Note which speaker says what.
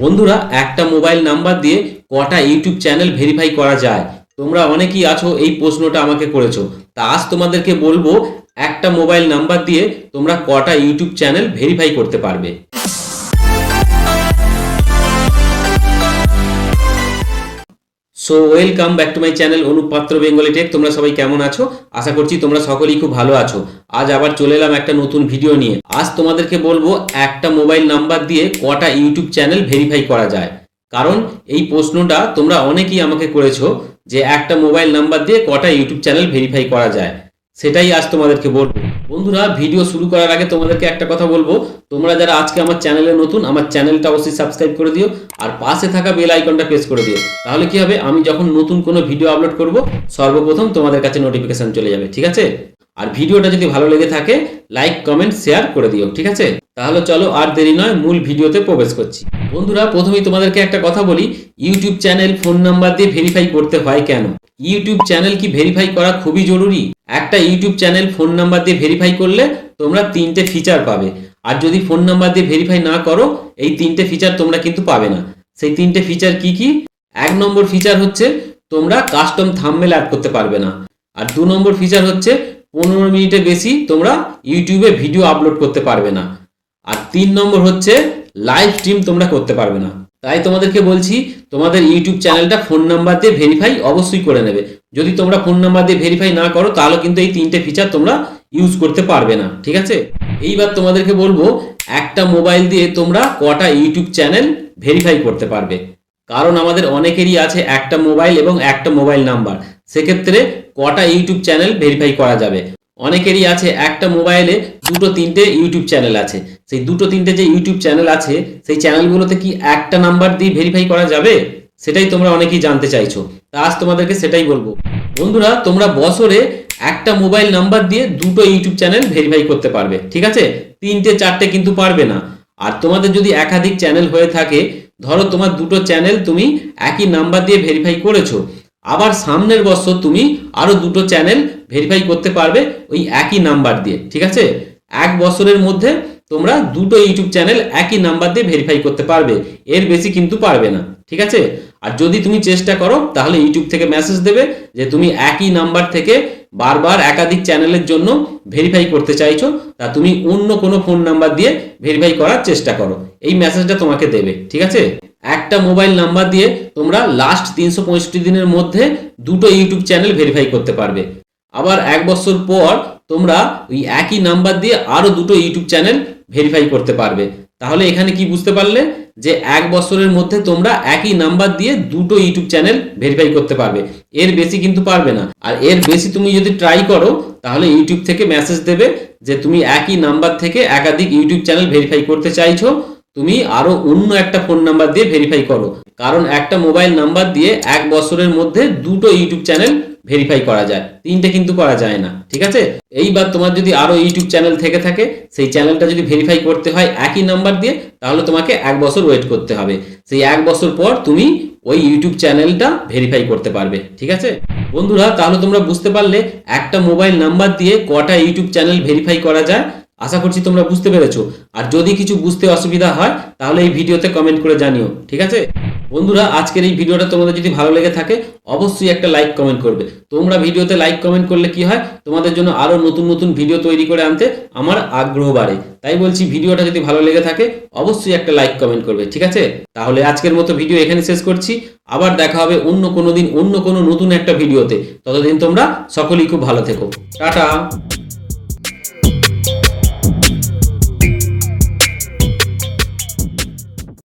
Speaker 1: বন্ধুরা, একটা mobile number দিয়ে কটা ইউটিউব চ্যানেল ভেরিফাই করা যায়। তোমরা অনেকেই আছো, এই প্রশ্নটা আমাকে করেছ। তা আজ তোমাদেরকে বলব, একটা মোবাইল নাম্বার দিয়ে তোমরা কটা ইউটিউব চ্যানেল ভেরিফাই করতে পারবে। So welcome back to my channel অনুপাত্র Bengali tech তোমরা সবাই কেমন আছো? আশা করছি তোমরা সকলেই খুব ভালো আছো। আজ আবার চলে এলাম একটা নতুন ভিডিও নিয়ে। আজ তোমাদেরকে বলব, একটা মোবাইল নাম্বার দিয়ে কটা ইউটিউব চ্যানেল ভেরিফাই করা যায়। কারণ এই প্রশ্নটা তোমরা অনেকেই আমাকে করেছ যে একটা মোবাইল নাম্বার দিয়ে কটা ইউটিউব চ্যানেল ভেরিফাই করা যায়। সেটাই আজ তোমাদেরকে বলব। বন্ধুরা, ভিডিও শুরু করার আগে তোমাদেরকে একটা কথা বলব। তোমরা যারা আজকে আমার চ্যানেলে নতুন, আমার চ্যানেলটা অবশ্যই সাবস্ক্রাইব করে দিও আর পাশে থাকা বেল আইকনটা প্রেস করে দিও। তাহলে কি হবে? আমি যখন নতুন কোনো ভিডিও আপলোড করব, সর্বপ্রথম তোমাদের কাছে নোটিফিকেশন চলে যাবে, ঠিক আছে? আর ভিডিওটা যদি ভালো লেগে থাকে লাইক কমেন্ট শেয়ার করে দিও, ঠিক আছে? তাহলে চলো আর দেরি নয়, মূল ভিডিওতে প্রবেশ করছি। বন্ধুরা, প্রথমেই তোমাদেরকে একটা কথা বলি ইউটিউব চ্যানেল ফোন নাম্বার দিয়ে ভেরিফাই করতে হয় কেন? ইউটিউব চ্যানেল কি ভেরিফাই করা খুবই জরুরি? একটা ইউটিউব চ্যানেল ফোন নাম্বার দিয়ে ভেরিফাই করলে তোমরা তিনটে ফিচার পাবে। আর যদি ফোন নাম্বার দিয়ে ভেরিফাই না করো, এই তিনটে ফিচার তোমরা কিন্তু পাবে না। সেই তিনটে ফিচার কি কি? এক নম্বর ফিচার হচ্ছে তোমরা কাস্টম থাম্বনেল অ্যাড করতে পারবে না। আর দু নম্বর ফিচার হচ্ছে পনেরো মিনিটের বেশি তোমরা ইউটিউবে ভিডিও আপলোড করতে পারবে না। আর তিন নম্বর হচ্ছে লাইভ স্ট্রিম তোমরা করতে পারবে না। তাই তোমাদেরকে বলছি, তোমাদের ইউটিউব চ্যানেলটা ফোন নাম্বার দিয়ে ভেরিফাই অবশ্যই করে নেবে। যদি তোমরা ফোন নাম্বার দিয়ে ভেরিফাই না করো, তাহলে কিন্তু এই তিনটে ফিচার তোমরা ইউজ করতে পারবে না, ঠিক আছে? এইবার তোমাদেরকে বলব, একটা মোবাইল দিয়ে তোমরা কটা ইউটিউব চ্যানেল ভেরিফাই করতে পারবে। কারণ আমাদের অনেকেরই আছে একটা মোবাইল এবং একটা মোবাইল নাম্বার সেক্ষেত্রে কটা ইউটিউব চ্যানেল ভেরিফাই করা যাবে। অনেকেরই আছে, একটা মোবাইলে দুটো, তিনটে ইউটিউব চ্যানেল আছে। সেই দুটো, তিনটে যে ইউটিউব চ্যানেল আছে, সেই চ্যানেলগুলোতে কি একটা নাম্বার দিয়ে ভেরিফাই করা যাবে? সেটাই তোমরা অনেকেই জানতে চাইছো। আজ তোমাদেরকে সেটাই বলব। বন্ধুরা, তোমরা বছরে একটা মোবাইল নাম্বার দিয়ে দুটো ইউটিউব চ্যানেল ভেরিফাই করতে পারবে, ঠিক আছে? তিনটে, চারটে কিন্তু পারবে না। আর তোমাদের যদি একাধিক চ্যানেল হয়ে থাকে, ধরো তোমার দুটো চ্যানেল তুমি একই নাম্বার দিয়ে ভেরিফাই করেছ, আবার সামনের বছর তুমি আরও দুটো চ্যানেল ভেরিফাই করতে পারবে ওই একই নাম্বার দিয়ে, ঠিক আছে? এক বছরের মধ্যে তোমরা দুটো ইউটিউব চ্যানেল একই নাম্বার দিয়ে ভেরিফাই করতে পারবে, এর বেশি কিন্তু পারবে না, ঠিক আছে? আর যদি তুমি চেষ্টা করো, তাহলে ইউটিউব থেকে মেসেজ দেবে যে তুমি একই নাম্বার থেকে বারবার একাধিক চ্যানেলের জন্য ভেরিফাই করতে চাইছো, তা তুমি অন্য কোনো ফোন নাম্বার দিয়ে ভেরিফাই করার চেষ্টা করো, এই মেসেজটা তোমাকে দেবে, ঠিক আছে? একটা মোবাইল নাম্বার দিয়ে তোমরা লাস্ট তিনশো পঁয়ষট্টি দিনের মধ্যে দুটো ইউটিউব চ্যানেল ভেরিফাই করতে পারবে আবার এক বছর পর তোমরা ওই একই নাম্বার দিয়ে আরও দুটো ইউটিউব চ্যানেল ভেরিফাই করতে পারবে। তাহলে এখানে কি বুঝতে পারলে? যে এক বছরের মধ্যে তোমরা একই নাম্বার দিয়ে দুটো ইউটিউব চ্যানেল ভেরিফাই করতে পারবে। এর বেশি কিন্তু পারবে না। আর এর বেশি তুমি যদি ট্রাই করো, তাহলে ইউটিউব থেকে মেসেজ দেবে যে তুমি একই নাম্বার থেকে একাধিক ইউটিউব চ্যানেল ভেরিফাই করতে চাইছো। তুমি আরও অন্য একটা ফোন নাম্বার দিয়ে ভেরিফাই করো। কারণ একটা মোবাইল নাম্বার দিয়ে এক বছরের মধ্যে দুটো ইউটিউব চ্যানেল ভেরিফাই করা যায়। তিনটে কিন্তু করা যায় না, ঠিক আছে? এইবার তোমার যদি আরও ইউটিউব চ্যানেল থেকে থাকে, সেই চ্যানেলটা যদি ভেরিফাই করতে হয় একই নাম্বার দিয়ে, তাহলে তোমাকে এক বছর ওয়েট করতে হবে। সেই এক বছর পর তুমি ওই ইউটিউব চ্যানেলটা ভেরিফাই করতে পারবে, ঠিক আছে? বন্ধুরা, তাহলে তোমরা বুঝতে পারলে একটা মোবাইল নাম্বার দিয়ে কটা ইউটিউব চ্যানেল ভেরিফাই করা যায়। আশা করছি তোমরা বুঝতে পেরেছ। আর যদি কিছু বুঝতে অসুবিধা হয়, তাহলে এই ভিডিওতে কমেন্ট করে জানিও, ঠিক আছে? বন্ধুরা, আজকের এই ভিডিওটা তোমাদের যদি ভালো লেগে থাকে, অবশ্যই একটা লাইক কমেন্ট করবে। তোমরা ভিডিওতে লাইক কমেন্ট করলে কি হয়? তোমাদের জন্য আরও নতুন নতুন ভিডিও তৈরি করে আনতে আমার আগ্রহ বাড়ে। তাই বলছি, ভিডিওটা যদি ভালো লেগে থাকে, অবশ্যই একটা লাইক কমেন্ট করবে, ঠিক আছে? তাহলে আজকের মতো ভিডিও এখানে শেষ করছি। আবার দেখা হবে অন্য কোনো দিন অন্য কোনো নতুন একটা ভিডিওতে ততদিন তোমরা সকলেই খুব ভালো থেকো। টাটা!